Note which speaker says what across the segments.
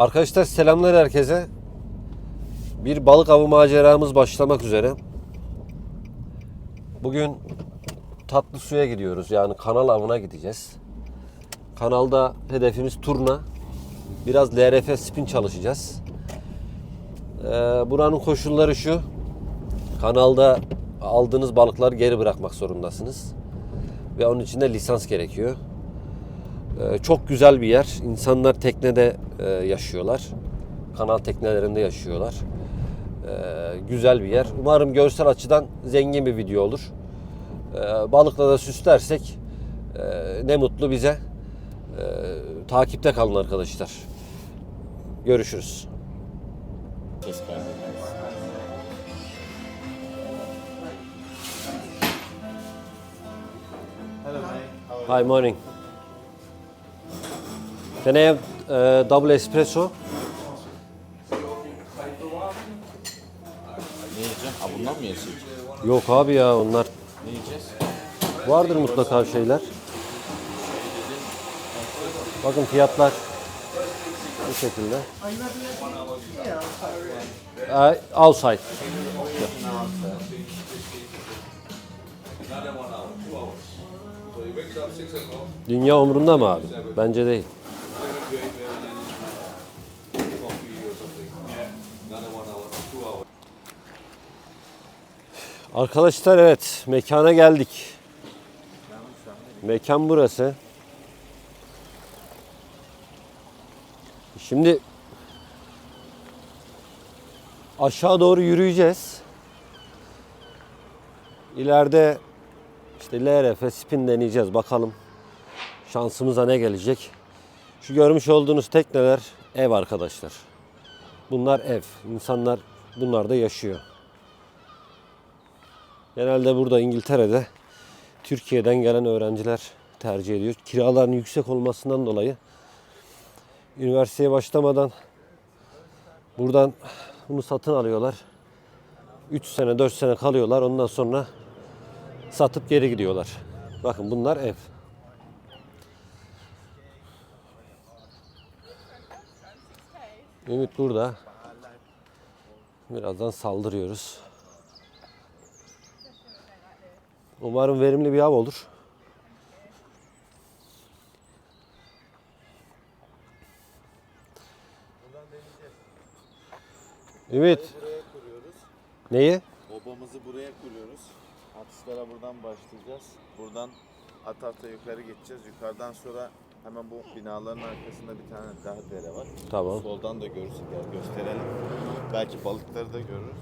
Speaker 1: Arkadaşlar selamlar herkese. Bir balık avı maceramız başlamak üzere. Bugün tatlı suya gidiyoruz. Yani kanal avına gideceğiz. Kanalda hedefimiz turna. Biraz LRF spin çalışacağız. Ee, buranın koşulları şu. Kanalda aldığınız balıkları geri bırakmak zorundasınız. Ve onun için de lisans gerekiyor. Ee, çok güzel bir yer. İnsanlar teknede e, yaşıyorlar. Kanal teknelerinde yaşıyorlar. Ee, güzel bir yer. Umarım görsel açıdan zengin bir video olur. Ee, balıkla da süslersek e, ne mutlu bize. Takipte kalın arkadaşlar. Görüşürüz. Hi, morning. Can I have uh, double espresso?
Speaker 2: Ne yiyeceğim? Ha bundan mı yesek?
Speaker 1: Yok abi ya onlar
Speaker 2: Ne yiyeceğiz?
Speaker 1: vardır mutlaka şeyler. Bakın fiyatlar bu şekilde. Uh, outside. Dünya umurunda mı abi? Bence değil. Arkadaşlar evet mekana geldik. Mekan burası. Şimdi aşağı doğru yürüyeceğiz. İleride işte LRF spin deneyeceğiz bakalım. Şansımıza ne gelecek. Şu görmüş olduğunuz tekneler ev arkadaşlar. Bunlar ev. İnsanlar bunlarda yaşıyor. Genelde burada İngiltere'de Türkiye'den gelen öğrenciler tercih ediyor. Kiraların yüksek olmasından dolayı üniversiteye başlamadan buradan bunu satın alıyorlar. 3 sene 4 sene kalıyorlar. Ondan sonra satıp geri gidiyorlar. Bakın bunlar ev. Ümit burada. Birazdan saldırıyoruz. Umarım verimli bir av olur. Ümit neyi?
Speaker 3: Obamızı buraya kuruyoruz. Atışlara buradan başlayacağız. Buradan ata ata yukarı geçeceğiz. Yukarıdan sonra hemen bu binaların arkasında bir tane daha dere var.
Speaker 1: Tamam.
Speaker 3: Soldan da görürsün. Gel gösterelim. Belki balıkları da görürüz.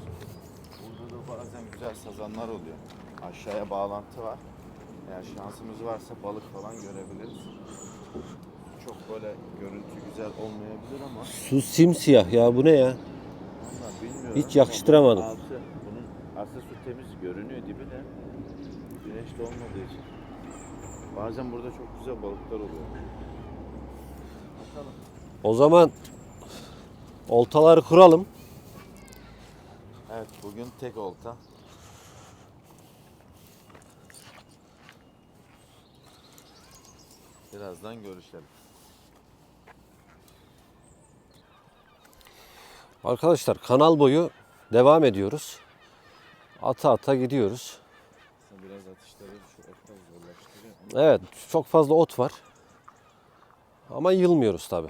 Speaker 3: Güzel sazanlar oluyor. Aşağıya bağlantı var. Eğer şansımız varsa balık falan görebiliriz. Çok böyle görüntü güzel olmayabilir ama
Speaker 1: Su simsiyah ya bu ne ya?
Speaker 3: Vallahi bilmiyorum
Speaker 1: Hiç
Speaker 3: ama
Speaker 1: yakıştıramadım.
Speaker 3: bunun Altı, bunun aslında su temiz görünüyor dibi de güneşli olmadığı için. Bazen burada çok güzel balıklar oluyor. Bakalım.
Speaker 1: O zaman oltaları kuralım.
Speaker 3: Evet bugün tek olta. Birazdan görüşelim.
Speaker 1: Arkadaşlar kanal boyu devam ediyoruz. Ata ata gidiyoruz.
Speaker 3: Biraz atışları şu otlar zorlaştırıyor.
Speaker 1: Evet çok fazla ot var. Ama yılmıyoruz tabi.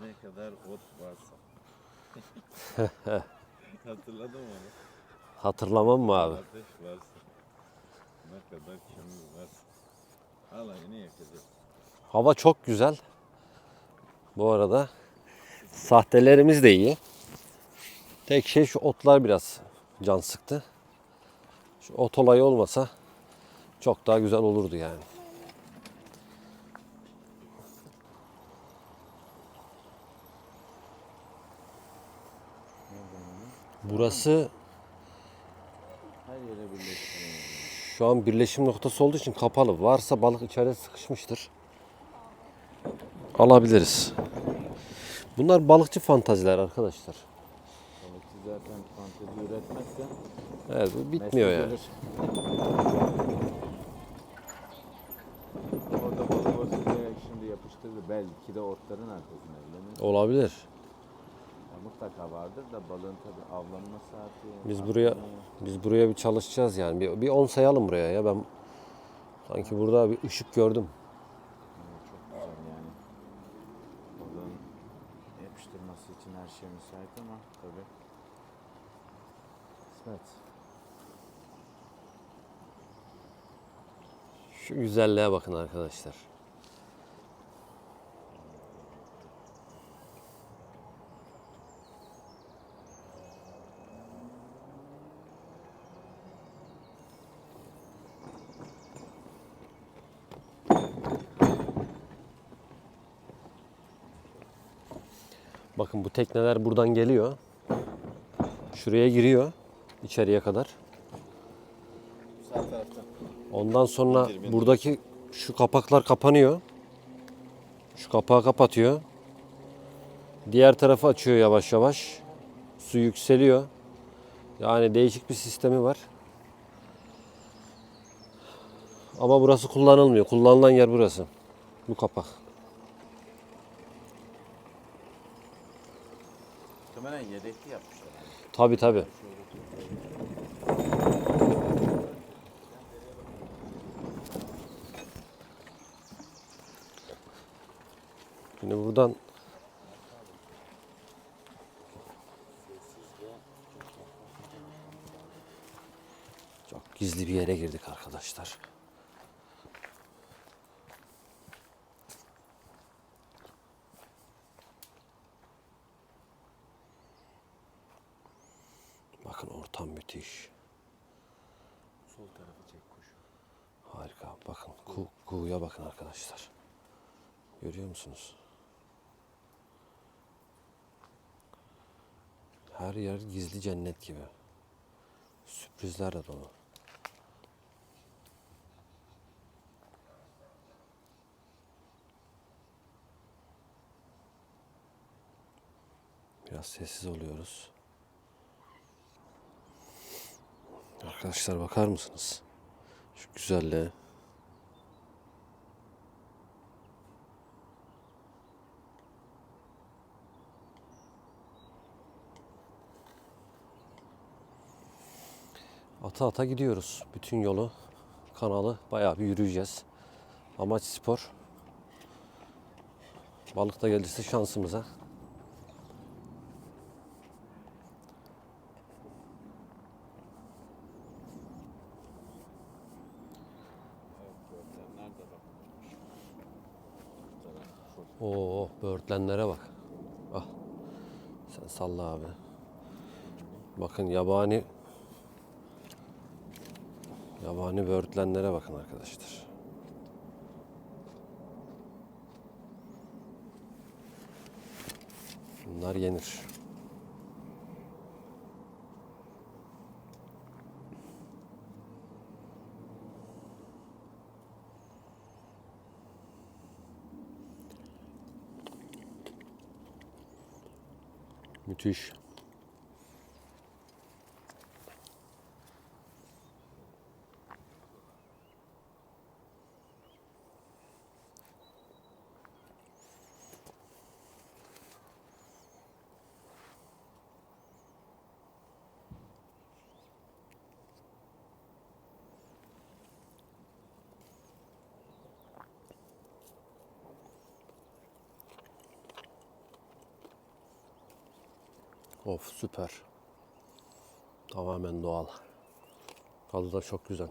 Speaker 3: Ne kadar ot varsa. Hatırladın mı onu?
Speaker 1: Hatırlamam mı abi?
Speaker 3: Ateş varsa. Ne kadar kömür.
Speaker 1: Hava çok güzel. Bu arada sahtelerimiz de iyi. Tek şey şu otlar biraz can sıktı. Şu ot olayı olmasa çok daha güzel olurdu yani. Burası
Speaker 3: Her yere birleştiriyor.
Speaker 1: Şu an birleşim noktası olduğu için kapalı. Varsa balık içeride sıkışmıştır. Alabiliriz. Bunlar balıkçı fantaziler arkadaşlar.
Speaker 3: Balıkçı zaten fantezi üretmezse
Speaker 1: Evet bu bitmiyor yani.
Speaker 3: Orada balık olsa şimdi yapıştırdı. belki de otların arkasında bilemeyiz.
Speaker 1: Olabilir.
Speaker 3: Mutlaka vardır da balığın tabi avlanma saati.
Speaker 1: Biz buraya biz buraya bir çalışacağız yani. Bir, bir 10 sayalım buraya ya. Ben sanki burada bir ışık gördüm.
Speaker 3: Çok güzel yani. Balığın yapıştırması için her şey müsait ama tabi. Kısmet.
Speaker 1: Şu güzelliğe bakın arkadaşlar. Bakın bu tekneler buradan geliyor. Şuraya giriyor içeriye kadar.
Speaker 3: Sağ.
Speaker 1: Ondan sonra buradaki şu kapaklar kapanıyor. Şu kapağı kapatıyor. Diğer tarafı açıyor yavaş yavaş. Su yükseliyor. Yani değişik bir sistemi var. Ama burası kullanılmıyor. Kullanılan yer burası. Bu kapak.
Speaker 3: Muhtemelen yedekli yapmışlar. Yani.
Speaker 1: Tabi tabi. Şimdi buradan çok gizli bir yere girdik arkadaşlar. Bakın ortam müthiş.
Speaker 3: Sol tarafı çek kuş.
Speaker 1: Harika. Bakın ku, kuğuya bakın arkadaşlar. Görüyor musunuz? Her yer gizli cennet gibi. Sürprizlerle dolu. Biraz sessiz oluyoruz. Arkadaşlar bakar mısınız? Şu güzelliğe. Ata ata gidiyoruz. Bütün yolu, kanalı bayağı bir yürüyeceğiz. Amaç spor. Balık da gelirse şansımıza. Böğürtlenlere bak. Ah. Sen salla abi. Bakın yabani yabani böğürtlenlere bakın arkadaşlar. Bunlar yenir. Müthiş. Of süper. Tamamen doğal. Tadı da çok güzel.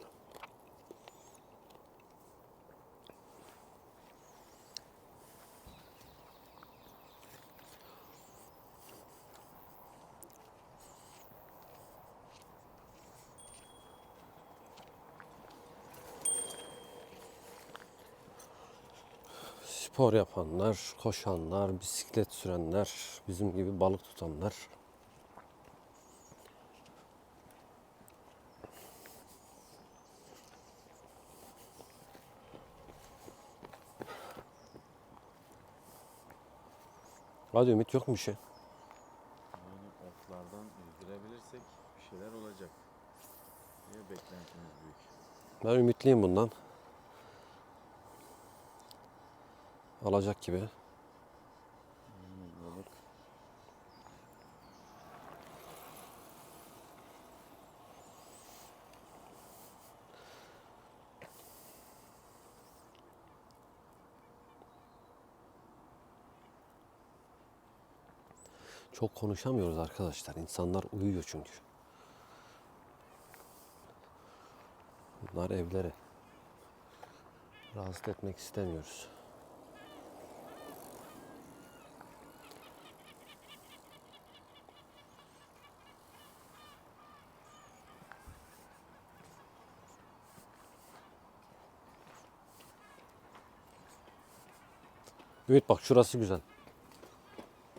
Speaker 1: Spor yapanlar, koşanlar, bisiklet sürenler, bizim gibi balık tutanlar. Hadi Ümit yok mu bir şey?
Speaker 3: Yani otlardan yüzdürebilirsek bir şeyler olacak. Diye beklentimiz büyük.
Speaker 1: Ben ümitliyim bundan. Alacak gibi. Çok konuşamıyoruz arkadaşlar. İnsanlar uyuyor çünkü. Bunlar evlere. Rahatsız etmek istemiyoruz. Ümit bak şurası güzel.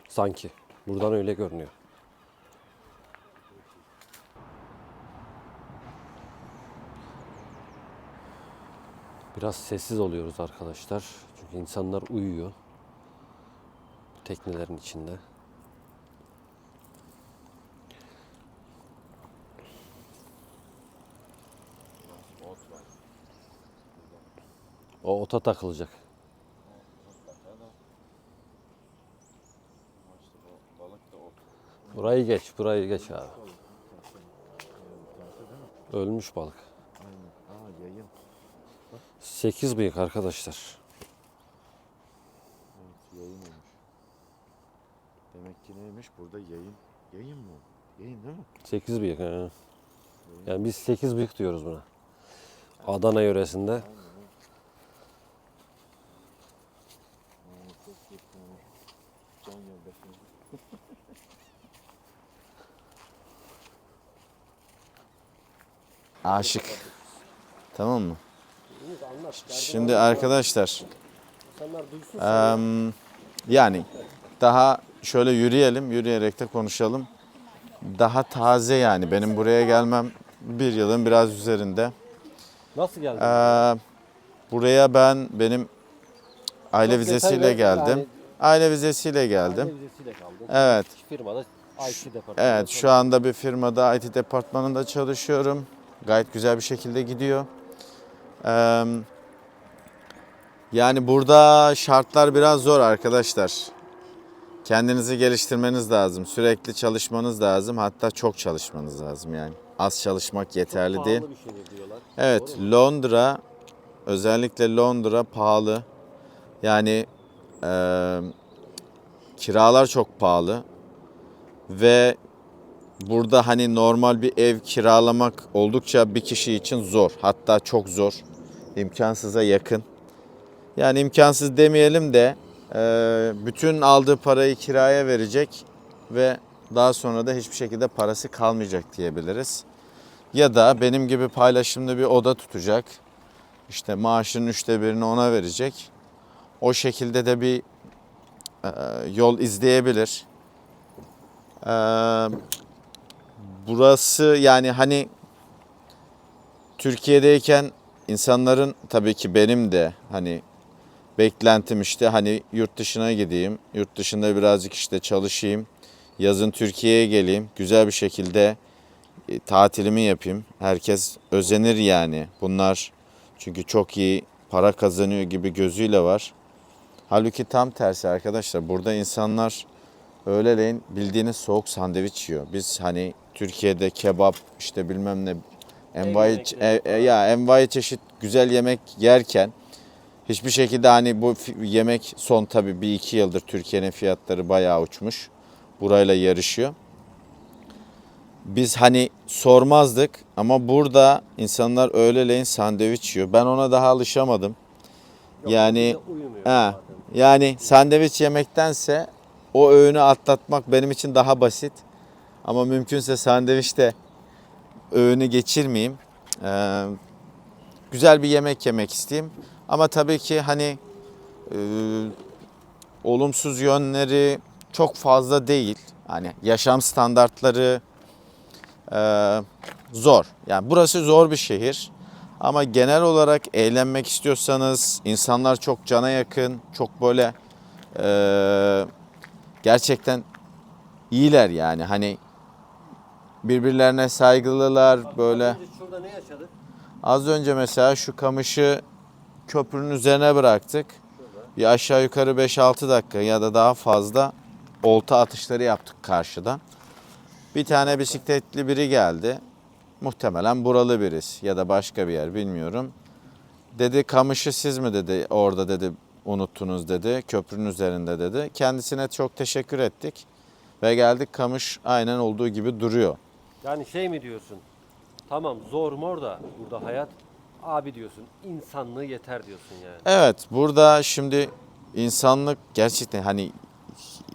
Speaker 1: Sanki. Buradan öyle görünüyor. Biraz sessiz oluyoruz arkadaşlar. Çünkü insanlar uyuyor. Teknelerin içinde. O ota takılacak.
Speaker 3: Mutlaka da. Ama işte bu balık da ot.
Speaker 1: Burayı geç, burayı geç abi. Ölmüş balık.
Speaker 3: Aynen. Aa yayın.
Speaker 1: 8 bıyık arkadaşlar.
Speaker 3: Evet yayın olmuş. Demek ki neymiş burada yayın. Yayın mı? Yayın değil mi?
Speaker 1: 8 bıyık. he. Yani biz 8 bıyık diyoruz buna. Adana yöresinde.
Speaker 3: Aynen. evet. Aa, çok yakın. Can yoldaşım. Aşık. Tamam mı? Şimdi arkadaşlar em, yani daha şöyle yürüyelim, yürüyerek de konuşalım. Daha taze yani benim buraya gelmem bir yılın biraz üzerinde.
Speaker 1: Nasıl geldin?
Speaker 3: Ee, buraya ben benim aile
Speaker 1: Çok
Speaker 3: vizesiyle
Speaker 1: detay ver-
Speaker 3: geldim.
Speaker 1: yani-
Speaker 3: Aile vizesiyle geldim.
Speaker 1: Aile vizesiyle kaldın.
Speaker 3: Evet.
Speaker 1: Firmada IT departmanı.
Speaker 3: Evet şu anda bir firmada IT departmanında çalışıyorum. Gayet güzel bir şekilde gidiyor. Ee, yani burada şartlar biraz zor arkadaşlar. Kendinizi geliştirmeniz lazım. Sürekli çalışmanız lazım. Hatta çok çalışmanız lazım yani. Az çalışmak yeterli değil.
Speaker 1: Bir şeydir diyorlar.
Speaker 3: Evet? Londra özellikle Londra pahalı. Yani e, kiralar çok pahalı. Ve burada hani normal bir ev kiralamak oldukça bir kişi için zor. Hatta çok zor. İmkansıza yakın. Yani imkansız demeyelim de e, bütün aldığı parayı kiraya verecek ve daha sonra da hiçbir şekilde parası kalmayacak diyebiliriz. Ya da benim gibi paylaşımlı bir oda tutacak. İşte maaşının üçte birini ona verecek. O şekilde de bir e, yol izleyebilir. Burası yani hani Türkiye'deyken insanların tabii ki benim de hani beklentim işte hani yurt dışına gideyim. Yurt dışında birazcık işte çalışayım. Yazın Türkiye'ye geleyim. Güzel bir şekilde e, tatilimi yapayım. Herkes özenir yani. Bunlar çünkü çok iyi para kazanıyor gibi gözüyle var. Halbuki tam tersi arkadaşlar. Burada insanlar öğleleyin bildiğiniz soğuk sandviç yiyor. Biz hani Türkiye'de kebap işte bilmem ne envai, e- e- ya envai çeşit güzel yemek yerken hiçbir şekilde hani bu yemek son tabii bir iki yıldır Türkiye'nin fiyatları bayağı uçmuş. Burayla yarışıyor biz hani sormazdık ama burada insanlar öğleleyin sandviç yiyor. Ben ona daha alışamadım.
Speaker 1: Yok,
Speaker 3: yani-
Speaker 1: zaten.
Speaker 3: yani sandviç yemektense o öğünü atlatmak benim için daha basit. Ama mümkünse sandviçte öğünü geçirmeyeyim. Ee, güzel bir yemek yemek isteyeyim. Ama tabii ki hani e, olumsuz yönleri çok fazla değil. Hani yaşam standartları e, zor. Yani burası zor bir şehir. Ama genel olarak eğlenmek istiyorsanız insanlar çok cana yakın, çok böyle e, gerçekten iyiler yani. Hani birbirlerine saygılılar böyle.
Speaker 1: Az önce Şurada ne yaşadık?
Speaker 3: Az önce mesela şu kamışı köprünün üzerine bıraktık. Bir aşağı yukarı 5-6 dakika ya da daha fazla olta atışları yaptık karşıdan. Bir tane bisikletli biri geldi. Muhtemelen buralı birisi ya da başka bir yer bilmiyorum. Dedi kamışı siz mi dedi orada dedi unuttunuz dedi köprünün üzerinde dedi. Kendisine çok teşekkür ettik. Ve geldik kamış aynen olduğu gibi duruyor.
Speaker 1: Yani şey mi diyorsun? Tamam zor mor da burada hayat. Abi diyorsun insanlığı yeter diyorsun yani.
Speaker 3: Evet burada şimdi insanlık gerçekten hani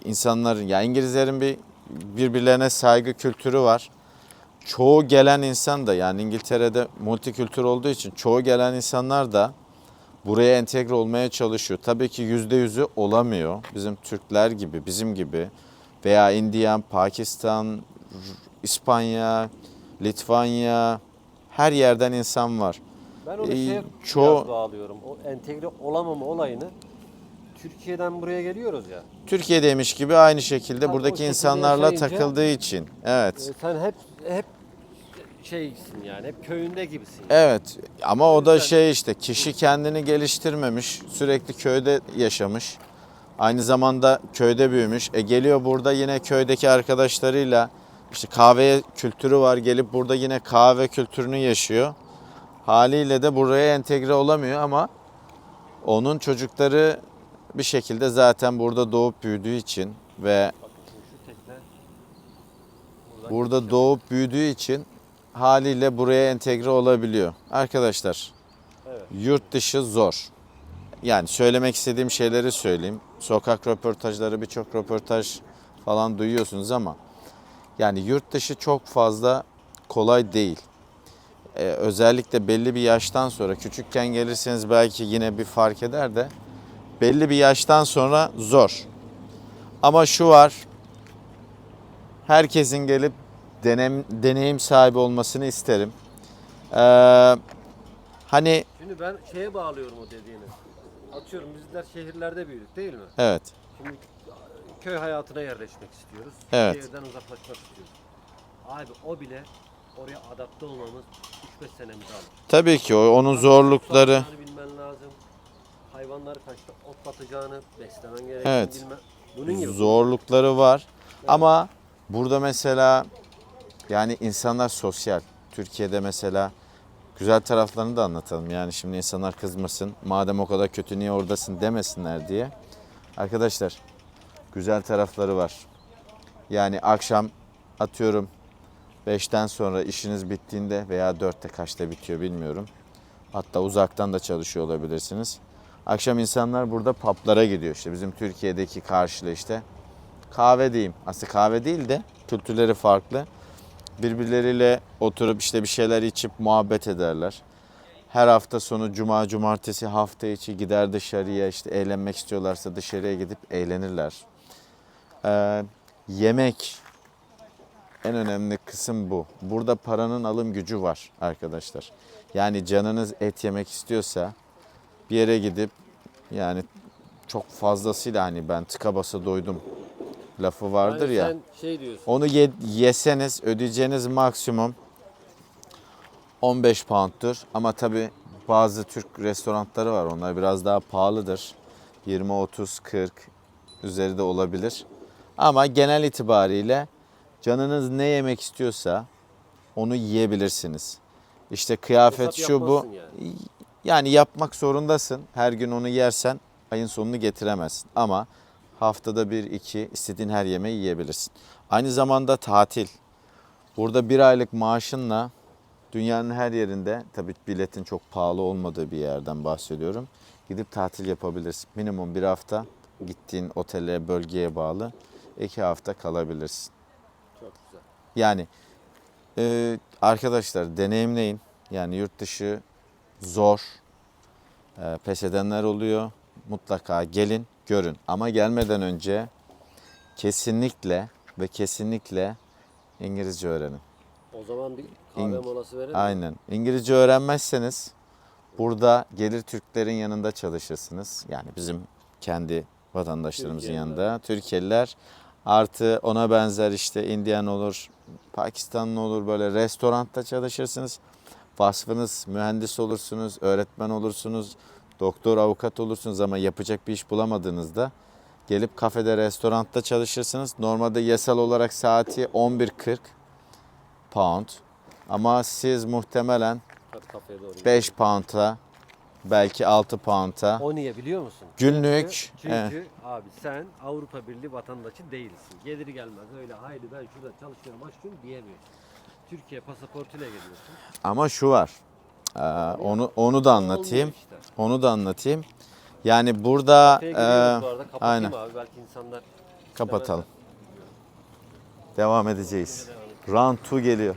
Speaker 3: insanların ya İngilizlerin bir birbirlerine saygı kültürü var. Çoğu gelen insan da yani İngiltere'de multikültür olduğu için çoğu gelen insanlar da buraya entegre olmaya çalışıyor. Tabii ki yüzde yüzü olamıyor. Bizim Türkler gibi, bizim gibi veya Indian, Pakistan, İspanya, Litvanya her yerden insan var.
Speaker 1: Ben onu
Speaker 3: Ee,
Speaker 1: şeye biraz bağlıyorum. O entegre olamama olayını Türkiye'den buraya geliyoruz ya.
Speaker 3: Türkiye'deymiş gibi aynı şekilde
Speaker 1: o
Speaker 3: buradaki insanlarla takıldığı için. Evet.
Speaker 1: Ee, sen hep hep şeysin yani hep köyünde gibisin.
Speaker 3: Evet ama o da şey işte kişi kendini geliştirmemiş, sürekli köyde yaşamış. Aynı zamanda köyde büyümüş. E geliyor burada yine köydeki arkadaşlarıyla işte kahve kültürü var. Gelip burada yine kahve kültürünü yaşıyor. Haliyle de buraya entegre olamıyor ama onun çocukları bir şekilde zaten burada doğup büyüdüğü için ve Burada doğup büyüdüğü için haliyle buraya entegre olabiliyor. Arkadaşlar
Speaker 1: Evet.
Speaker 3: yurt dışı zor. Yani söylemek istediğim şeyleri söyleyeyim. Sokak röportajları birçok röportaj falan duyuyorsunuz ama yani yurt dışı çok fazla kolay değil. Ee, özellikle belli bir yaştan sonra küçükken gelirseniz belki yine bir fark eder de belli bir yaştan sonra zor. Ama şu var. Herkesin gelip denem, deneyim sahibi olmasını isterim. Ee, hani
Speaker 1: Şimdi ben şeye bağlıyorum o dediğini. Atıyorum bizler şehirlerde büyüdük değil mi?
Speaker 3: evet
Speaker 1: Şimdi köy hayatına yerleşmek istiyoruz.
Speaker 3: Evet.
Speaker 1: Şehirden uzaklaşmak istiyoruz. Abi o bile oraya adapte olmamız 3-5 senemizi alır.
Speaker 3: tabii ki o onun zorlukları
Speaker 1: bilmen lazım. Hayvanları kaçta otlatacağını, beslemen gerektiğini
Speaker 3: Evet.
Speaker 1: bilmen. Bunun gibi.
Speaker 3: zorlukları var. Ama burada mesela yani insanlar sosyal. Türkiye'de mesela güzel taraflarını da anlatalım. Yani şimdi insanlar kızmasın. Madem o kadar kötü niye oradasın demesinler diye. Arkadaşlar güzel tarafları var. Yani akşam atıyorum 5'ten sonra işiniz bittiğinde veya 4'te kaçta bitiyor bilmiyorum. Hatta uzaktan da çalışıyor olabilirsiniz. Akşam insanlar burada publara gidiyor işte bizim Türkiye'deki karşılığı işte. Kahve diyeyim. Aslında kahve değil de kültürleri farklı. Birbirleriyle oturup işte bir şeyler içip muhabbet ederler. Her hafta sonu cuma, cumartesi hafta içi gider dışarıya işte eğlenmek istiyorlarsa dışarıya gidip eğlenirler. Ee, yemek en önemli kısım bu. Burada paranın alım gücü var arkadaşlar. Yani canınız et yemek istiyorsa bir yere gidip yani çok fazlasıyla hani ben tıka basa doydum lafı vardır
Speaker 1: Yani
Speaker 3: ya.
Speaker 1: Sen şey diyorsun.
Speaker 3: Onu ye- yeseniz ödeyeceğiniz maksimum 15 pound'tur. Ama tabi bazı Türk restoranları var. Onlar biraz daha pahalıdır. 20, 30, 40 üzeri de olabilir. Ama genel itibariyle canınız ne yemek istiyorsa onu yiyebilirsiniz. İşte kıyafet
Speaker 1: Hesap
Speaker 3: şu bu.
Speaker 1: yapmazsın yani.
Speaker 3: Yani yapmak zorundasın. Her gün onu yersen ayın sonunu getiremezsin. Ama haftada bir iki istediğin her yemeği yiyebilirsin. Aynı zamanda tatil. Burada bir aylık maaşınla dünyanın her yerinde tabii biletin çok pahalı olmadığı bir yerden bahsediyorum. Gidip tatil yapabilirsin. Minimum bir hafta gittiğin otele, bölgeye bağlı iki hafta kalabilirsin.
Speaker 1: Çok güzel.
Speaker 3: Yani e, arkadaşlar deneyimleyin. Yani yurt dışı zor. E, pes edenler oluyor. Mutlaka gelin, görün. Ama gelmeden önce kesinlikle ve kesinlikle İngilizce öğrenin.
Speaker 1: O zaman bir kahve
Speaker 3: İng-
Speaker 1: molası verelim.
Speaker 3: Aynen. İngilizce öğrenmezseniz burada gelir Türklerin yanında çalışırsınız. Yani bizim kendi vatandaşlarımızın
Speaker 1: Türkiye'liler.
Speaker 3: yanında. Türkiye'liler artı ona benzer işte Indian olur, Pakistanlı olur böyle restoranda çalışırsınız. Vasfınız mühendis olursunuz, öğretmen olursunuz, doktor, avukat olursunuz ama yapacak bir iş bulamadığınızda gelip kafede, restoranda çalışırsınız. Normalde yasal olarak saati 11.40 pound. Ama siz muhtemelen
Speaker 1: Hadi kafeye doğru. gidelim.
Speaker 3: 5 pound'a belki 6 pound'a.
Speaker 1: O niye biliyor musun?
Speaker 3: Günlük,
Speaker 1: Çünkü,
Speaker 3: evet.
Speaker 1: çünkü abi sen Avrupa Birliği vatandaşı değilsin. Gelir gelmez öyle haydi ben şurada çalışıyorum başlıyorum diyemiyorsun. Türkiye pasaportuyla geliyorsun.
Speaker 3: Ama şu var. Ee, onu onu da anlatayım.
Speaker 1: İşte.
Speaker 3: Onu da anlatayım. Yani burada e,
Speaker 1: bu arada.
Speaker 3: Aynen.
Speaker 1: abi belki insanlar
Speaker 3: kapatalım. Devam edeceğiz. Round 2 geliyor.